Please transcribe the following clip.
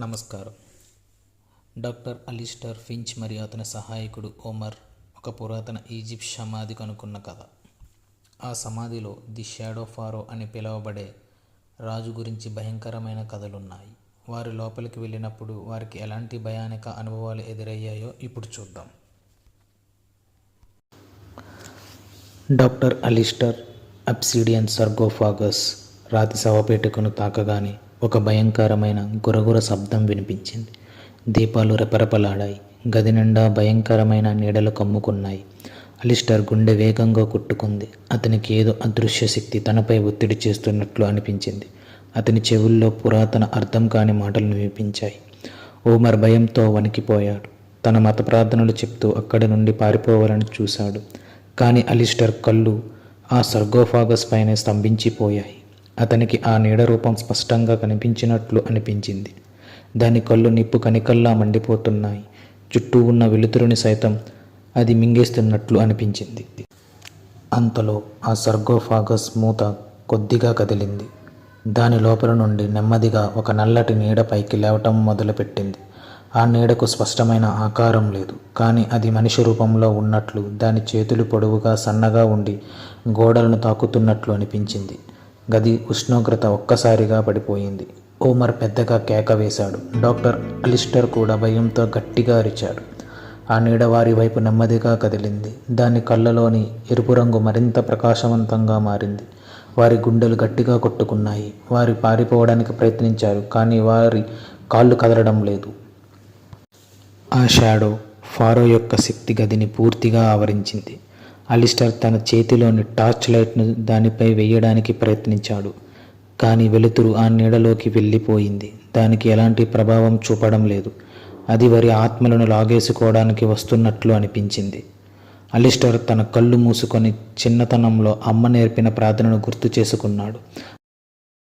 నమస్కారం. Doctor Alastair Finch మరియు అతని సహాయకుడు ఓమర్ ఒక పురాతన ఈజిప్ట్ సమాధి కనుక్కున్న కథ. ఆ సమాధిలో ది షాడో ఫారో అని పిలువబడే రాజు గురించి భయంకరమైన కథలున్నాయి. వారు లోపలికి వెళ్ళినప్పుడు వారికి ఎలాంటి భయానక అనుభవాలు ఎదురయ్యాయో ఇప్పుడు చూద్దాం. డాక్టర్ అలిస్టర్ అబ్సిడియన్ సర్గోఫాగస్ రాతి శవపేటికను తాకగానే ఒక భయంకరమైన గురగుర శబ్దం వినిపించింది. దీపాలు రెపరెపలాడాయి. గది నిండా భయంకరమైన నీడలు కమ్ముకున్నాయి. అలిస్టర్ గుండె వేగంగా కొట్టుకుంది. అతనికి ఏదో అదృశ్య శక్తి తనపై ఒత్తిడి చేస్తున్నట్లు అనిపించింది. అతని చెవుల్లో పురాతన అర్థం కాని మాటలు వినిపించాయి. ఓమర్ భయంతో వణికిపోయాడు. తన మత ప్రార్థనలు చెప్తూ అక్కడి నుండి పారిపోవాలని చూశాడు. కానీ అలిస్టర్ కళ్ళు ఆ సర్గోఫాగస్ పైనే స్తంభించిపోయాయి. అతనికి ఆ నీడ రూపం స్పష్టంగా కనిపించినట్లు అనిపించింది. దాని కళ్ళు నిప్పు కనికల్లా మండిపోతున్నాయి. చుట్టూ ఉన్న వెలుతురుని సైతం అది మింగేస్తున్నట్లు అనిపించింది. అంతలో ఆ సర్గోఫాగస్ మూత కొద్దిగా కదిలింది. దాని లోపల నుండి నెమ్మదిగా ఒక నల్లటి నీడ పైకి లేవటం మొదలుపెట్టింది. ఆ నీడకు స్పష్టమైన ఆకారం లేదు కానీ అది మనిషి రూపంలో ఉన్నట్లు దాని చేతులు పొడవుగా సన్నగా ఉండి గోడలను తాకుతున్నట్లు అనిపించింది. గది ఉష్ణోగ్రత ఒక్కసారిగా పడిపోయింది. ఓమర్ పెద్దగా కేక వేశాడు. డాక్టర్ అలిస్టర్ కూడా భయంతో గట్టిగా అరిచాడు. ఆ నీడ వారి వైపు నెమ్మదిగా కదిలింది. దాని కళ్ళలోని ఎరుపు రంగు మరింత ప్రకాశవంతంగా మారింది. వారి గుండెలు గట్టిగా కొట్టుకున్నాయి. వారు పారిపోవడానికి ప్రయత్నించారు కానీ వారి కాళ్ళు కదలడం లేదు. ఆ షాడో ఫారో యొక్క శక్తి గదిని పూర్తిగా ఆవరించింది. అలిస్టర్ తన చేతిలోని టార్చ్ లైట్ను దానిపై వేయడానికి ప్రయత్నించాడు. కానీ వెలుతురు ఆ నీడలోకి వెళ్ళిపోయింది. దానికి ఎలాంటి ప్రభావం చూపడం లేదు. అది వారి ఆత్మలను లాగేసుకోవడానికి వస్తున్నట్లు అనిపించింది. అలిస్టర్ తన కళ్ళు మూసుకొని చిన్నతనంలో అమ్మ నేర్పిన ప్రార్థనను గుర్తు చేసుకున్నాడు.